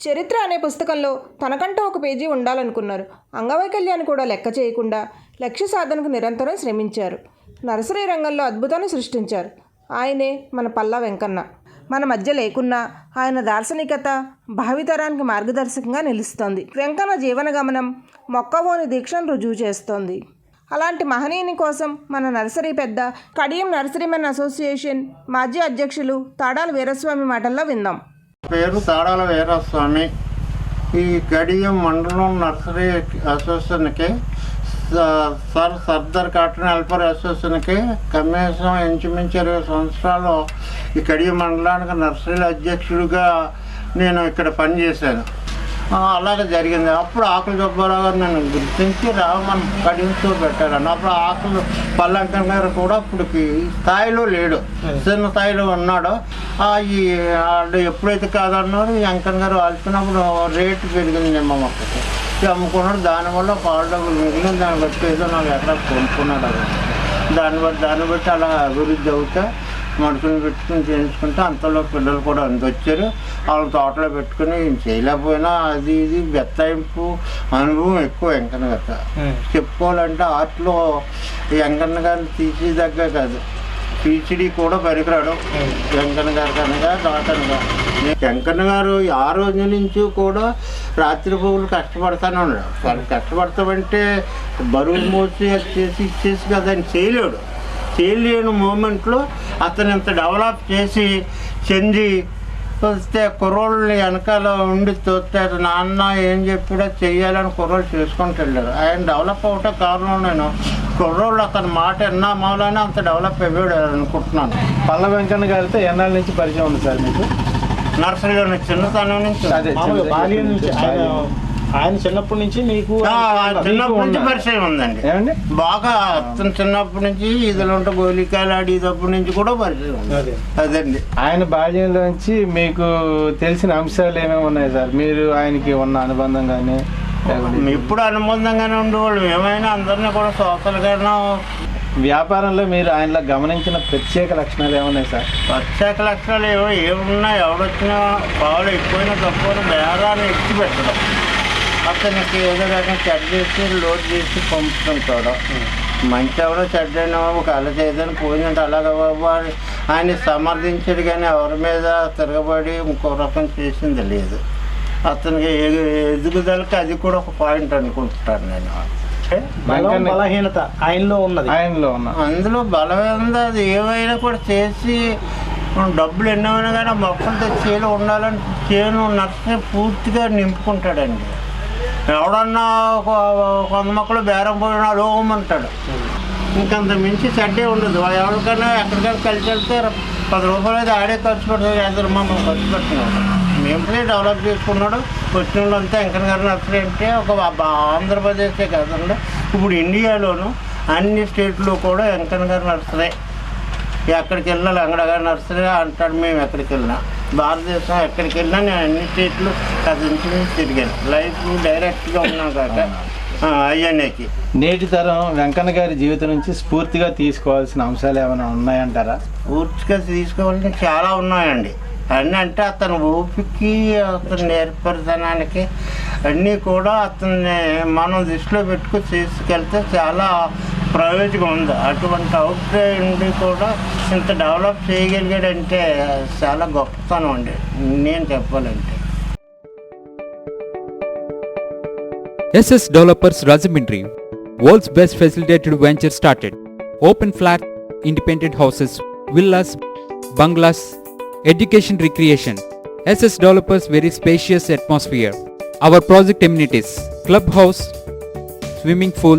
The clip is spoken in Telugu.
చరిత్ర అనే పుస్తకంలో తనకంటూ ఒక పేజీ ఉండాలనుకున్నారు. అంగవైకల్యాన్ని కూడా లెక్క చేయకుండా లక్ష్య సాధనకు నిరంతరం శ్రమించారు. నర్సరీ రంగంలో అద్భుతాన్ని సృష్టించారు. ఆయనే మన పల్లా వెంకన్న. మన మధ్య లేకున్నా ఆయన దార్శనికత భావితరానికి మార్గదర్శకంగా నిలుస్తోంది. వెంకన్న జీవన గమనం మొక్కవోని దీక్షను రుజువు చేస్తోంది. అలాంటి మహనీయుని కోసం మన నర్సరీ పెద్ద కడియం నర్సరీమెన్ అసోసియేషన్ మాజీ అధ్యక్షులు తాడాల వీరస్వామి మాటల్లో విందాం పేరు తాడాల వీరస్వామి. ఈ గడియం మండలం నర్సరీ అసోసియేషన్కి సార్ సర్దార్ కాటన్ హెల్పర్ అసోసియేషన్కి కనీసం ఇంచుమించు ఇరవై సంవత్సరాలు ఈ గడియం మండలానికి నర్సరీల అధ్యక్షుడిగా నేను ఇక్కడ పనిచేశాను. అలాగే జరిగింది. అప్పుడు ఆకుల సుబ్బారావు గారు నన్ను గుర్తించి రామన్ కడియంతో పెట్టారండి అప్పుడు ఆకులు పల్లంకం గారు కూడా ఇప్పటికి ఈ స్థాయిలో లేడు. చిన్న స్థాయిలో ఉన్నాడు. ఈ ఎప్పుడైతే కాదన్నారో ఈ వెంకన్న గారు ఆల్చినప్పుడు రేటు పెరిగింది నిమ్మ మొక్కకి. అమ్ముకున్నాడు. దానివల్ల పాల డబ్బులు మిగిలిన దాన్ని బట్టి ఏదో నాకు ఎక్కడ కొనుక్కున్నాడు అది దాన్ని బట్టి దాన్ని బట్టి అలా అభివృద్ధి అవుతా మనుషులు పెట్టుకుని చేయించుకుంటే అంతలో పిల్లలు కూడా అందొచ్చారు. వాళ్ళ తోటలో పెట్టుకుని ఏం చేయలేకపోయినా అది ఇది బెత్తాయింపు అనుభవం ఎక్కువ వెంకన్న గారు చెప్పుకోవాలంటే ఆర్ట్లో ఈ వెంకన్న గారిని తీసేదగ్గ కాదు. పీచిడి కూడా పనికిరాడు. వెంకన్న గారు కనుక దాతనుగా వెంకన్న గారు ఆ రోజు నుంచి కూడా రాత్రి పువ్వులు కష్టపడతానే ఉన్నాడు. కష్టపడతామంటే బరువు మోసి అది చేసి ఇచ్చేసి కదా అని చేయలేడు. చేయలేని మూమెంట్లో అతను ఇంత డెవలప్ చేసి చెంది వస్తే కుర్రోళ్ళని వెనకాల ఉండి తోస్తే నాన్న ఏం చెప్పాడో చెయ్యాలని కుర్రోళ్ళు చేసుకుంటూ వెళ్ళారు ఆయన డెవలప్ అవటం కారణం నేను కుర్రోళ్ళు అతని మాట ఎన్నా మూలనే అంత డెవలప్ అయ్యాడు అనుకుంటున్నాను. పల్ల వెంకన్న గారితో ఎన్నాళ్ళ నుంచి పరిచయం ఉంది సార్ మీకు? నర్సరీలో నుంచి చిన్నతనం నుంచి అదే బాల్యం నుంచి. ఆయన చిన్నప్పటి నుంచి మీకు చిన్నప్పటి నుంచి. పరిచయం ఉందండి. ఏమండి? బాగా అతను చిన్నప్పటి నుంచి ఇదిలో ఉంటే గోలికాయలు ఆడేటప్పటి నుంచి కూడా పరిచయం ఉంది. అదే. అదండి. ఆయన బాల్యంలోంచి మీకు తెలిసిన అంశాలు ఏమేమి ఉన్నాయి సార్? మీరు ఆయనకి ఉన్న అనుబంధం కానీ ఇప్పుడు అనుబంధంగానే ఉండేవాళ్ళు. ఏమైనా అందరినీ కూడా సోతలుగానో వ్యాపారంలో మీరు ఆయనలో గమనించిన ప్రత్యేక లక్షణాలు ఏమున్నాయి సార్? ప్రత్యేక లక్షణాలు ఏవో ఏమున్నా ఎవడొచ్చినా పాలు ఎక్కువైనా తక్కువ బేరాన్ని ఎత్తి పెట్టడం. అతనికి ఏదో రకం చెడ్డ చేసి లోడ్ చేసి పంపుతుంటాడు. మంచి ఎవడో చెడ్డైన ఒక అలా చేయదని పోయిందంటే అలాగ బాబు అని ఆయన సమర్థించాడు కానీ ఎవరి మీద తిరగబడి ఇంకో రకం చేసింది లేదు. అతనికి ఎదుగుదలకి అది కూడా ఒక పాయింట్ అనుకుంటాను నేను. బలహీనత ఆయనలో ఉన్నది. ఆయనలో ఉన్న అందులో బలమైంది అది ఏమైనా కూడా చేసి డబ్బులు ఎన్నైనా కానీ ఆ మొక్కలు తెచ్చి చేలో ఉండాలని చేను నర్సరీ పూర్తిగా నింపుకుంటాడండి. ఎవడన్నా ఒక కొంత మొక్కలు బేరం పోయినా లోమంటాడు ఇంకంత మించి చెడ్డే ఉండదు. ఎవరికైనా ఎక్కడికైనా కలిసి వెళ్తే పది రూపాయలు అయితే ఆడే ఖర్చు పెడుతుంది ఐదు మమ్మల్ని ఖర్చు పెట్టినాడు మేము డెవలప్ చేసుకున్నాడు. వచ్చిన వాళ్ళంతా వెంకన్న గారి నర్సరీ అంటే ఒక ఆంధ్రప్రదేశే కాదండి. ఇప్పుడు ఇండియాలోను అన్ని స్టేట్లో కూడా వెంకన్న గారి నడుస్తున్నాయి ఎక్కడికి వెళ్ళినా లంగడగారి నర్సరీ అంటాడు. మేము ఎక్కడికి వెళ్ళినా. భారతదేశం ఎక్కడికి వెళ్ళినా నేను అన్ని స్టేట్లు కదించి తిరిగాను. లైఫ్ డైరెక్ట్గా ఉన్నాం కాక అయ్యానికి. నేటి తరం వెంకన్న గారి జీవితం నుంచి స్ఫూర్తిగా తీసుకోవాల్సిన అంశాలు ఏమైనా ఉన్నాయంటారా? పూర్తిగా తీసుకోవాలంటే చాలా ఉన్నాయండి. అన్నీ అంటే అతని ఓపికకి అతని నేర్పరితనానికి అన్నీ కూడా అతన్ని మనం దృష్టిలో పెట్టుకుని తీసుకెళ్తే చాలా ప్రయోజనం ఉంది అటువంటి అవుట్సైడ్ ఉండి కూడా ఇంత డెవలప్ చేయగలిగాడంటే చాలా గొప్పతనం అండి నేను చెప్పాలంటే SS Developers Rajamindri, world's best facilitated venture started. Open flat, independent houses, villas, bungalows, education recreation. SS Developers very spacious atmosphere. Our project amenities, clubhouse, swimming pool,